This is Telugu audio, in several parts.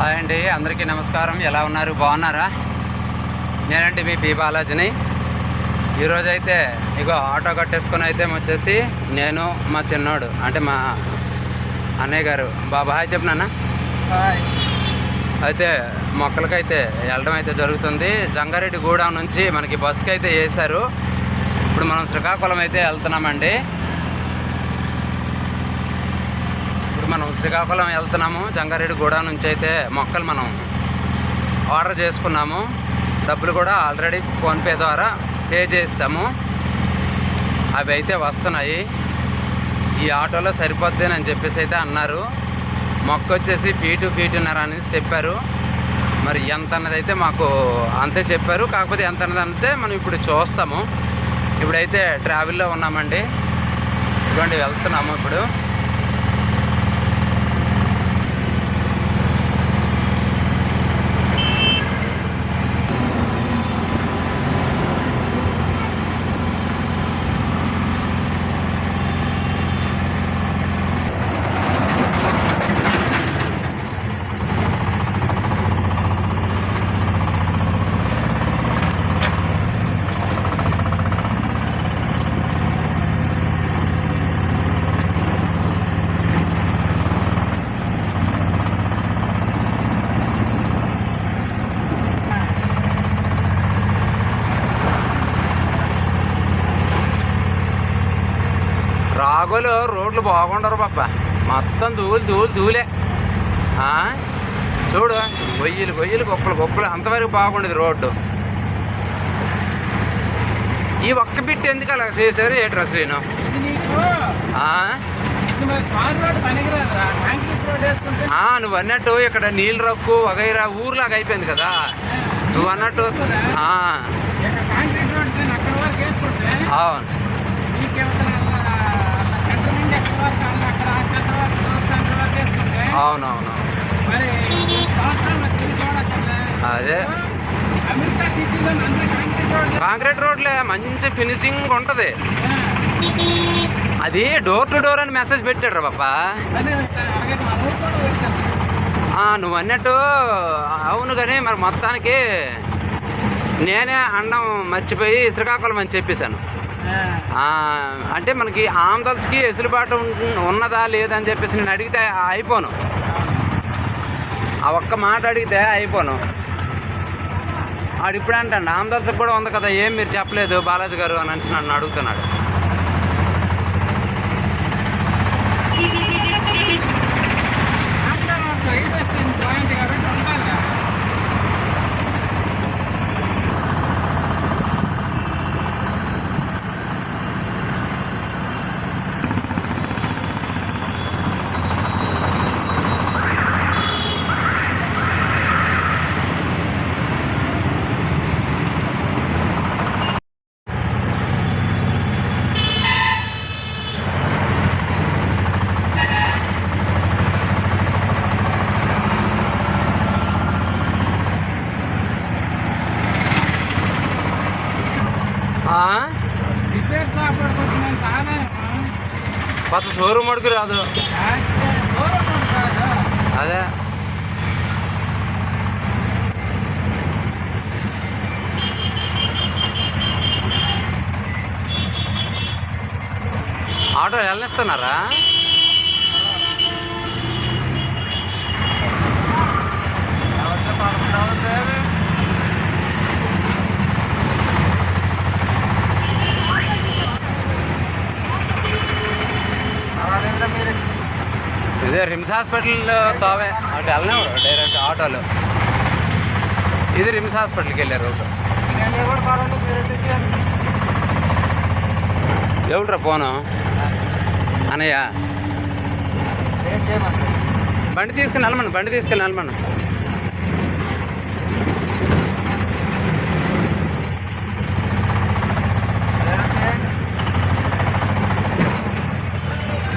హాయ్ అండి అందరికీ నమస్కారం. ఎలా ఉన్నారు? బాగున్నారా? నేనండి మీ పి బాలాజీని. ఈరోజు అయితే ఇగో ఆటో కట్టేసుకొని అయితే వచ్చేసి నేను మా చిన్నోడు అంటే మా అన్నయ్య గారు. బాబా హాయ్ చెప్పు నాన్న. అయితే మొక్కలకైతే వెళ్ళడం అయితే జరుగుతుంది. జంగారెడ్డి గూడెం నుంచి మనకి బస్కి అయితే వేశారు ఇప్పుడు మనం శ్రీకాకుళం అయితే వెళ్తున్నామండి ఇప్పుడు మనం శ్రీకాకుళం వెళ్తున్నాము. జంగారెడ్డి గూడెం నుంచి అయితే మొక్కలు మనం ఆర్డర్ చేసుకున్నాము. డబ్బులు కూడా ఆల్రెడీ ఫోన్పే ద్వారా పే చేస్తాము అవి అయితే వస్తున్నాయి. ఈ ఆటోలో సరిపోద్ది అని చెప్పేసి అయితే అన్నారు. మొక్క వచ్చేసి ఫీటు ఫీటున్నర అనేది చెప్పారు. మరి ఎంత అన్నదైతే మాకు అంతే చెప్పారు. కాకపోతే ఎంత అన్నది అంతే మనం ఇప్పుడు చూస్తాము. ఇప్పుడైతే ట్రావెల్లో ఉన్నామండి. ఇదిగోండి వెళ్తున్నాము ఇప్పుడు. రాగోలు రోడ్లు బాగుండరు పాప. మొత్తం దూలు దూలు దూలే. ఆ? చూడు గొయ్యలు గొయ్యలు గొప్పలు గొప్పలు. అంతవరకు బాగుండేది రోడ్డు. ఈ ఒక్క బిట్ ఎందుకు అలా చేశారు ఏ డ్రెస్ నేను నువ్వు అన్నట్టు ఇక్కడ నీళ్ళు రక్కు వగైరా ఊర్లాగా అయిపోయింది కదా. నువ్వు అన్నట్టు ఆ, అవునవును. అదే. కాంక్రీట్ రోడ్లే మంచి ఫినిషింగ్ ఉంటుంది. అది డోర్ టు డోర్ అని మెసేజ్ పెట్టాడు రా పాప నువ్వు అన్నట్టు అవును కానీ మరి మొత్తానికి నేనే అండం మర్చిపోయి శ్రీకాకుళం అని చెప్పేశాను. అంటే మనకి ఆంధ్రస్కి వెసులుబాటు ఉన్నదా లేదా అని చెప్పేసి నేను అడిగితే అయిపోను. ఆ ఒక్క మాట అడిగితే అయిపోను. ఆడు ఇప్పుడు అంటాడు ఆంధ్రస్కి కూడా ఉంది కదా ఏం మీరు చెప్పలేదు బాలాజీ గారు అని నన్ను అడుగుతున్నాడు. కొత్త షోరూమ్ అడుగు రాదు. అదే. ఆటో వెళ్ళనిస్తున్నారా ఇదే రిమ్స్ హాస్పిటల్ తావే. అటు వెళ్ళినాడు డైరెక్ట్ ఆటోలో. ఇది రిమ్స్ హాస్పిటల్కి వెళ్ళారు రూట్. పోను? అనయ్య. బండి తీసుకుని వెళ్ళమను బండి తీసుకుని వెళ్ళమను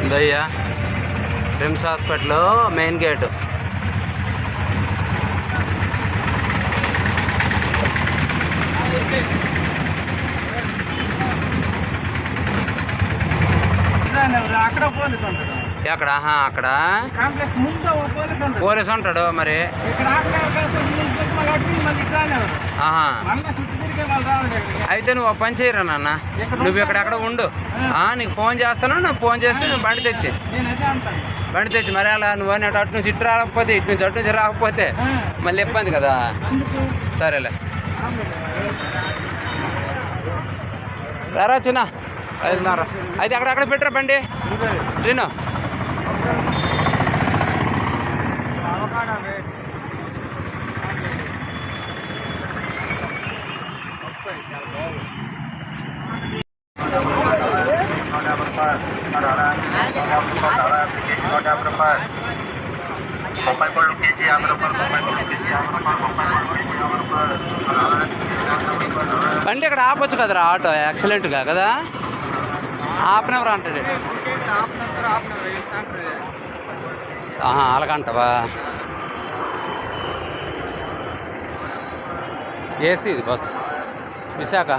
ఉందయ్యా. RIMS hospital main gate. ఎక్కడ? అక్కడ. పోలీసు ఉంటాడు మరి. అయితే నువ్వు పని చేయరా నాన్న? నువ్వు ఇక్కడెక్కడ ఉండు. నీకు ఫోన్ చేస్తాను నువ్వు ఫోన్ చేస్తే నువ్వు బండి తెచ్చి. బండి తెచ్చి మరి అలా నువ్వు అనేటు అటు నుంచి ఇటు రాకపోతే ఇటు నుంచి అటు నుంచి రాకపోతే మళ్ళీ ఇబ్బంది కదా. సరేలే. రారా చిన్న. అయితే అక్కడ అక్కడ పెట్టరా బండి? శ్రీను బొప్పాయి పళ్ళు కేజీ యాభై రూపాయలు బొప్పాయి పళ్ళు కేజీ యాభై రూపాయలు బొప్పాయి పళ్ళు కేజీ యాభై రూపాయలు బండి ఇక్కడ ఆపొచ్చు కదరా ఆటో ఎక్సలెంట్గా కదా? ఆపనెవరు అంటాడు ఆహా, అలాగంటవా? ఏసీ ఇది బస్. విశాఖ.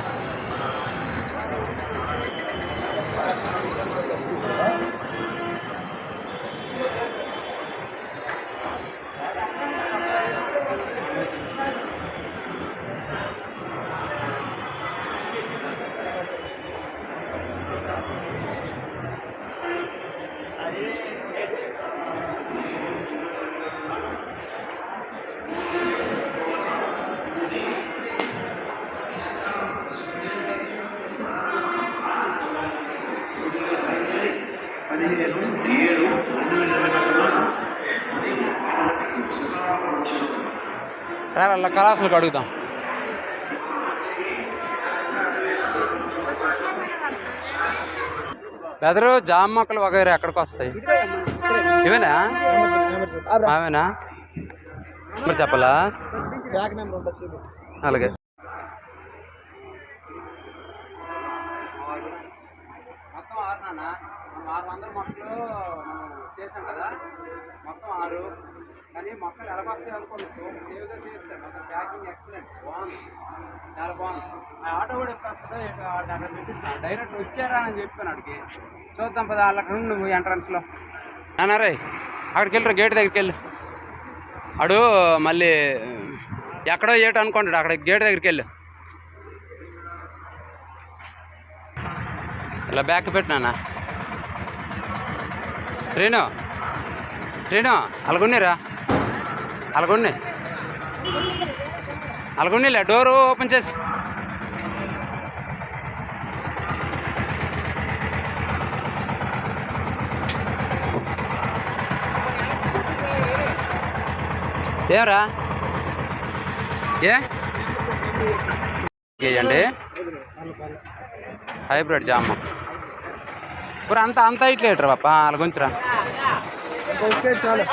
రా వాళ్ళ కళాసులకు అడుగుదాం. బెదరు జామ మొక్కలు వగైరా ఎక్కడికి వస్తాయి? ఇవేనా? ఆమెనా మరి చెప్పలా? అలాగే. మొత్తం ఆరు నాన్న. మనం ఆరు వందల మొక్కలు చేసాం కదా. మొత్తం ఆరు. కానీ మొక్కలు ఎలాగొస్తాయి అనుకోండి. సో సేవ్గా చేస్తారు మొత్తం ప్యాకింగ్ ఎక్సలెంట్. బాగుంది. చాలా బాగుంది. ఆ ఆటో కూడా ఎప్పుడు వస్తుందో అక్కడ పెట్టిస్తాను డైరెక్ట్ వచ్చారా అని చెప్పాను అడిగి చూద్దాం పద అక్కడ ఉండు నువ్వు ఎంట్రన్స్లో అన్నారే అక్కడికి వెళ్ళరు గేట్ దగ్గరికి వెళ్ళు. అడు మళ్ళీ ఎక్కడో ఏటో అనుకుంటాడు అక్కడ గేట్ దగ్గరికి వెళ్ళు. ఇలా బ్యాక్ పెట్టినా శ్రీను. శ్రీను అలాగున్నారా. అలాగున్ని. అలాగున్నీలే డోరు ఓపెన్ చేసి. ఏరా? ఏ? అండి హైబ్రిడ్ జామ. ఇప్పుడు అంత అంత ఇట్లేటరు పాప అలాగుంచరా చాలు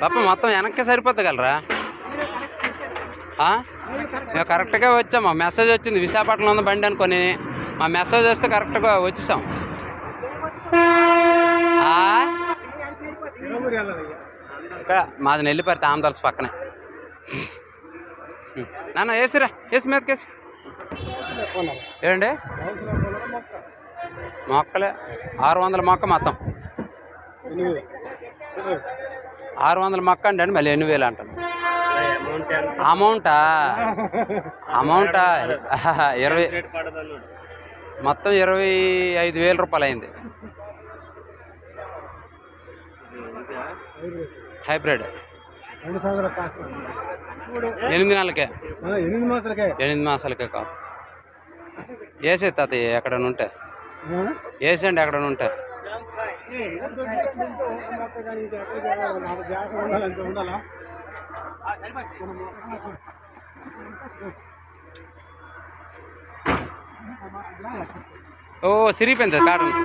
పాప మొత్తం వెనక్కి సరిపోతగలరా? మేము కరెక్ట్గా వచ్చాం మా మెసేజ్ వచ్చింది విశాఖపట్నంలో ఉంది బండి అనుకొని. మా మెసేజ్ వస్తే కరెక్ట్గా వచ్చేసాం. ఇక్కడ మాది నెల్లిపరి తామదలసి పక్కనే. నాన్న వేసిరా వేసి మీదకేసి. ఏమండి మొక్కలే. ఆరు వందల మొక్క మొత్తం. ఆరు వందల మొక్క అండి మళ్ళీ ఎన్ని వేలు అంటాను. అమౌంటా? అమౌంటా? ఇరవై మొత్తం ఇరవై ఐదు వేల రూపాయలు అయింది హైబ్రిడ్. రెండు సంవత్సరాల కాస్ట్ ఎనిమిది నెలలకే ఎనిమిది మాసాలకే. ఎనిమిది మాసాలకే కాదు వేసే తాతయ్య ఎక్కడ ఉంటే. వేసేయండి ఎక్కడ ఉంటే. ఓ సిరిగిపోయింది కాటన్ ఓకే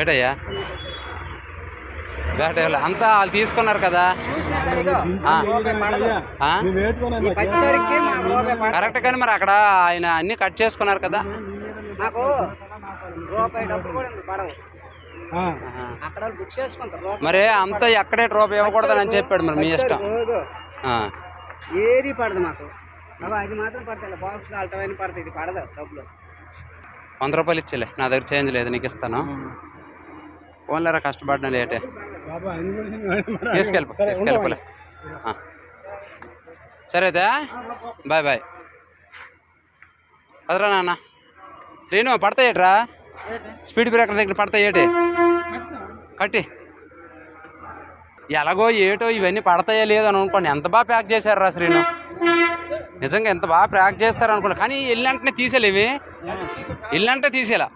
ఏటయ్యా. అంతా వాళ్ళు తీసుకున్నారు కదా? కరెక్ట్ కానీ మరి అక్కడ ఆయన అన్ని కట్ చేసుకున్నారు కదా? మరి అంత ఎక్కడే డ్రాప్ ఇవ్వకూడదని చెప్పాడు మరి మీ ఇష్టం. ఏది పడదు మాకు. అది మాత్రం పడతాయి. బాక్స్లో అల్టమైన పడతాయి. ఇది పడదు డబ్బులు. వంద రూపాయలు ఇచ్చేలే. నా దగ్గర చేంజ్ లేదు నీకు ఇస్తాను. ఓన్లేరా కష్టపడిన లేటే. తీసుకెళ్ళిపో తీసుకెళ్ళిపోలే. సరే అయితే బాయ్ బాయ్. అదరా నాన్న. శ్రీను పడతాయేట్రా స్పీడ్ బ్రేకర్ దగ్గర పడతాయేటి కట్టి. ఎలాగో ఏటో ఇవన్నీ పడతాయో లేదో అని అనుకోండి. ఎంత బాగా ప్యాక్ చేశారా శ్రీను? నిజంగా ఎంత బాగా ప్యాక్ చేస్తారు అనుకున్నా కానీ వెళ్ళంటనే తీసేలేవి. వెళ్ళంటే తీసేలా.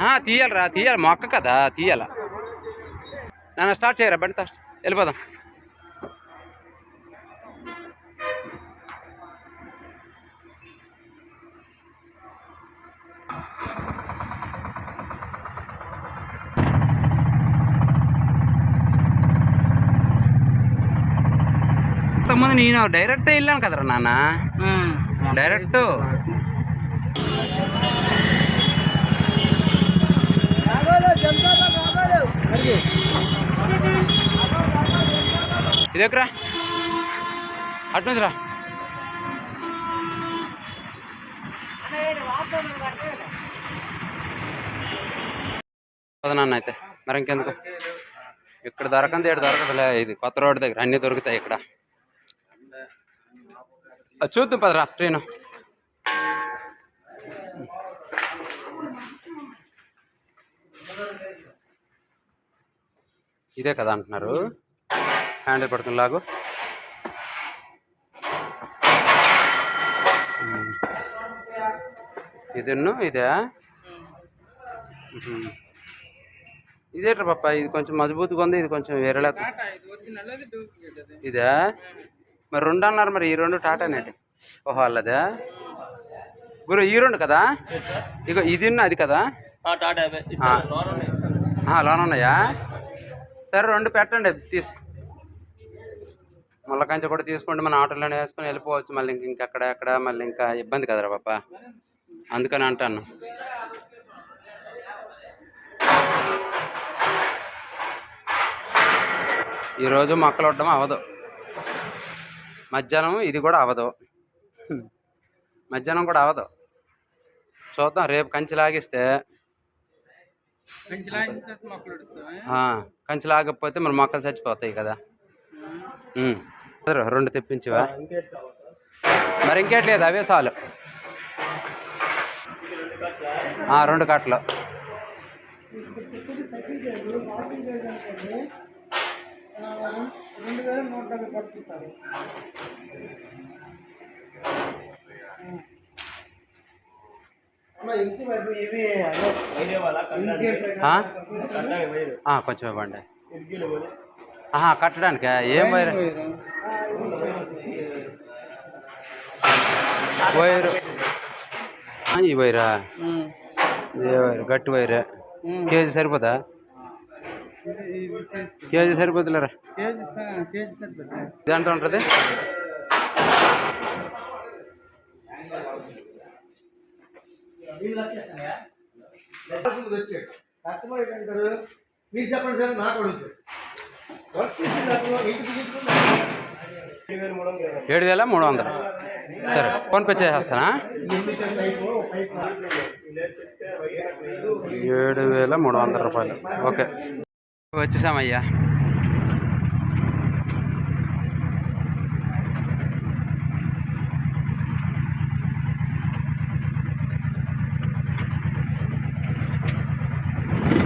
ఆ, తీయాలిరా తీయాలి. మొక్క కదా తీయాల. నన్ను స్టార్ట్ చేయరా బండి వెళ్ళిపోదాం. ఇంతకుముందు నేను డైరెక్ట్ వెళ్ళాను కదరా నాన్న. డైరెక్ట్ ఇదెక్కరా అటు నుంచి రా నాన్న అయితే. మరి ఇంకెందుకు? ఇక్కడ దొరకంది ఇక్కడ దొరకదులే. ఇది కొత్త రోడ్డు దగ్గర. అన్నీ దొరుకుతాయి ఇక్కడ. చూద్దాం పదరా శ్రీను ఇదే కదా అంటున్నారు. హ్యాండిల్ పడుతుంది లాగు. ఇదిన్ను ఇదే. ఇదేట్రా పాప ఇది కొంచెం మజబూతుగా ఉంది ఇది కొంచెం వేరేలా ఇది మరి రెండు అన్నారు మరి ఈ రెండు టాటానేటి ఓహో అల్లదే? గురు ఈ రెండు కదా? ఇగో ఇది ఉన్న అది కదా? లోన్ ఉన్నాయా. సరే రెండు పెట్టండి తీసి. ముళ్ళ కంచె కూడా తీసుకోండి మన ఆటోలోనే వేసుకొని వెళ్ళిపోవచ్చు. మళ్ళీ ఇంక ఇంకెక్కడ ఎక్కడ మళ్ళీ ఇంకా ఇబ్బంది కదరా పాప. అందుకని అంటాను. ఈరోజు మొక్కలు వడ్డం అవ్వదు. మధ్యాహ్నం ఇది కూడా అవ్వదు హ్మ్. మధ్యాహ్నం కూడా అవ్వదు చూద్దాం రేపు కంచి లాగిస్తే కొంచెం లాగకపోతే మరి మొక్కలు చచ్చిపోతాయి కదా. రెండు తెప్పించివా? మరి ఇంకేట్లేదు అవే చాలు. ఆ, రెండు కట్టలు ఆ? ఆ, కొంచెం ఇవ్వండి. కట్టడానికా? ఏం వైర్ వైరు ఈ వైరా ఏ వైర్ గట్టి వైరే కేజీ సరిపోదా? కేజీ సరిపోతులేరా? ఇది ఎంత ఉంటుంది? కస్టమర్ ఏంటంటారు మీరు చెప్పండి సార్ నాకు అడుగుతారు ఏడు వేల మూడు వందలు? సరే ఫోన్పే చేసేస్తానా? ఏడు వేల మూడు వందల రూపాయలు. ఓకే. వచ్చేసామయ్యా.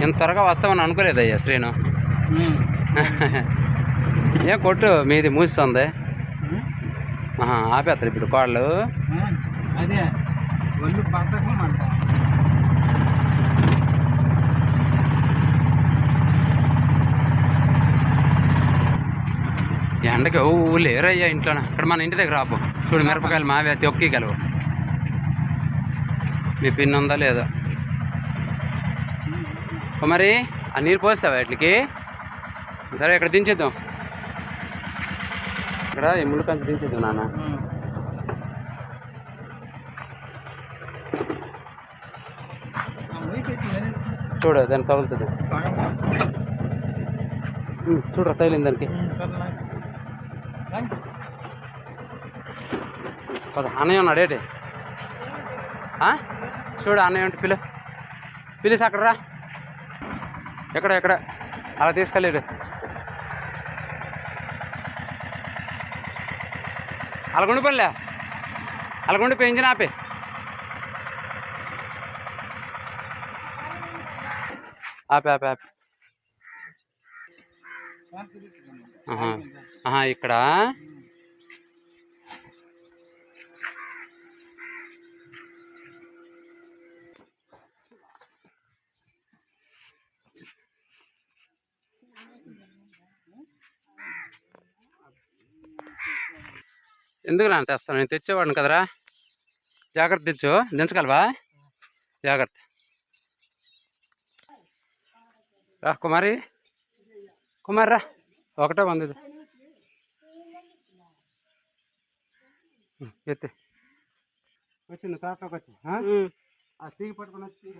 ఇంత త్వరగా వస్తామని అనుకోలేదయ్యా శ్రీను. ఏం కొట్టు మీది మూస్తుంది ఆహా, ఆపేస్తారు ఇప్పుడు కోళ్ళు. అదే ఒళ్ళు ఎండకి ఓ లేరయ్యా ఇంట్లో ఇక్కడ మన ఇంటి దగ్గర ఆపు. చూడు మిరపకాయలు మావే తొక్కిగలవు మీ పిన్ ఉందా లేదా? మరి ఆ నీరు పోసావా వాటికి సరే ఇక్కడ దించేద్దాం. ఇక్కడ ఎమ్ముడు కంచి దించేద్దాం నాన్న. చూడు దాన్ని తగులుతుంది. చూడరా తగిలింది దానికి Thank you. పద అన్నయ్య ఉన్నాడు ఏంటి? ఆ? చూడు అన్నయ్య ఉంటే పిలు. పిలిసి అక్కడ రా ఎక్కడ ఎక్కడ? అలా తీసుకెళ్ళాడు అలగుండి పనిలే? అలగుండి పెంచిన ఆపే. ఆపే ఆపే ఆపే. ఇక్కడ ఎందుకు నాన్న తెస్తాను నేను తెచ్చేవాడిని కదరా. జాగ్రత్త తెచ్చు దించగలవా? జాగ్రత్త. రా కుమారి. కుమారి రా ఒకటే ఇది. ఎత్తి. వచ్చింది తాతకు వచ్చి ఆ తీగ పట్టుకుని వచ్చి తీగ.